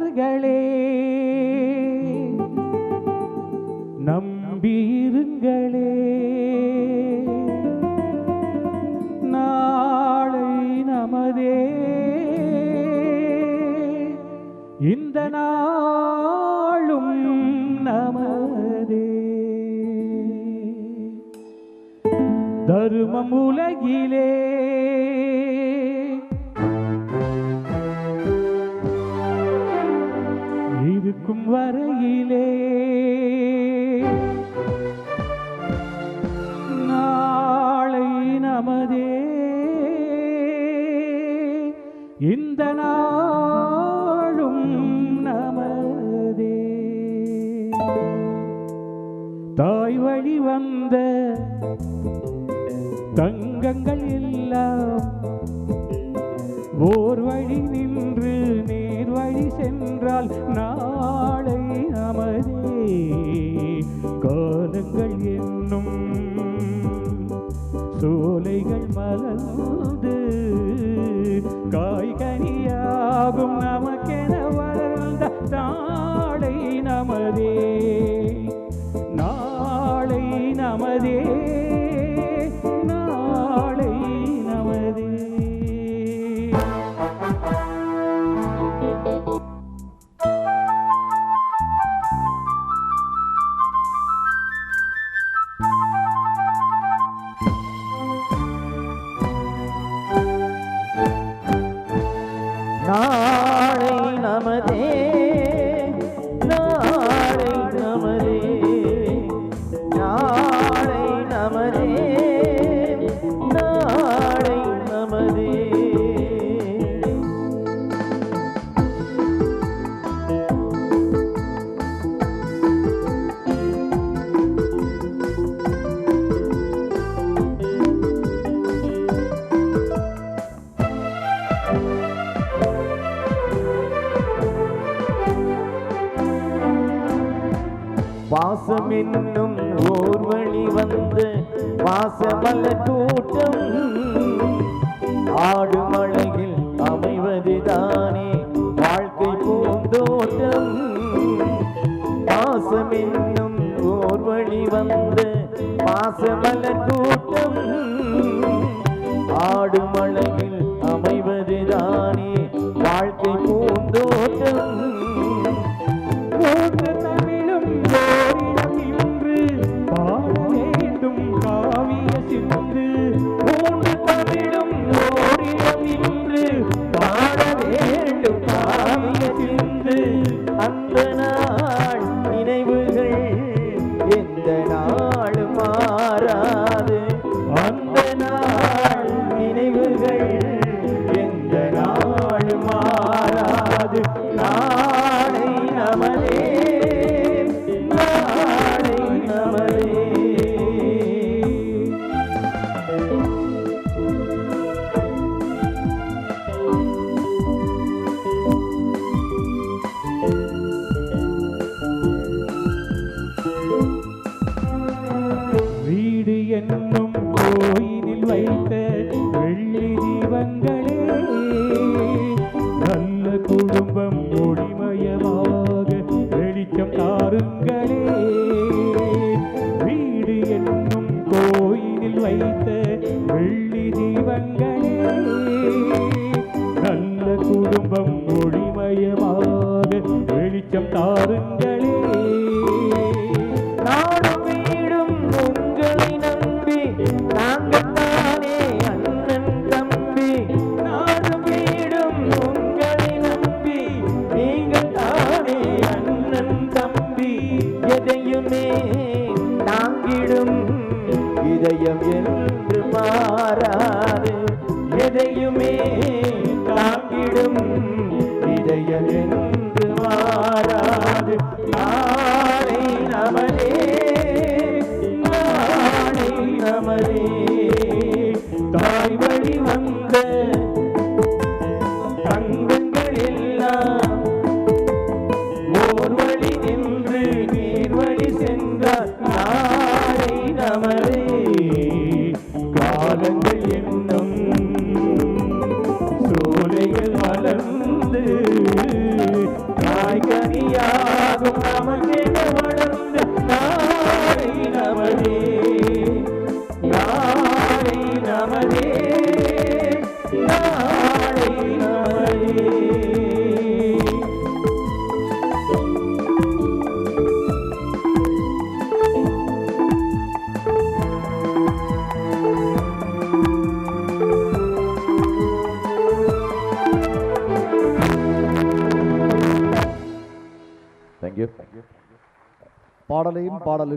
நண்பர்களே நம்பியிருங்களே. நாளை நமதே. இந்த நாளும் நமதே. தருமம் உலகிலே. இருக்கும் வரையிலே. நாளை நமதே. இந்த நாளும் நமதே. தாய் வழி வந்த தங்கங்கள் எல்லாம் ஓர் வழி நின்று நேர் சென்றால் நாளை நமதே. காலங்கள் என்னும் சோலைகள் மலர்ந்து காய்கனியாகும் நாளை நமதே நாளை வாசம் என்னும் ஓர் வழி வந்து வாசமல்ல கூட்டம். ஆடு மழையில் அமைவதுதானே வாழ்க்கை பூந்தோட்டம். வாசம் என்னும் ஓர் வழி வந்து வாசமல்ல கூட்டம். ஆடு வெளிச்சம் தாருங்களே. நாடும் வீடும் உங்களை நம்பி நாங்கள் தானே அண்ணன் தம்பி. நாடும் வீடும் உங்களை நம்பி நீங்கள் தானே அண்ணன் தம்பி. எதையுமே தாங்கிடும் இதயம் என்று மாறாது எதையுமே தாங்கிடும் இதயம் என்று நமதே தாய் வழி வந்த தங்கங்கள் எல்லாம் ஓர் வழி நின்று நீர் வழி சென்றார் நாளை காலங்கள் என்னும் பாடலையும் பாடலுக்கு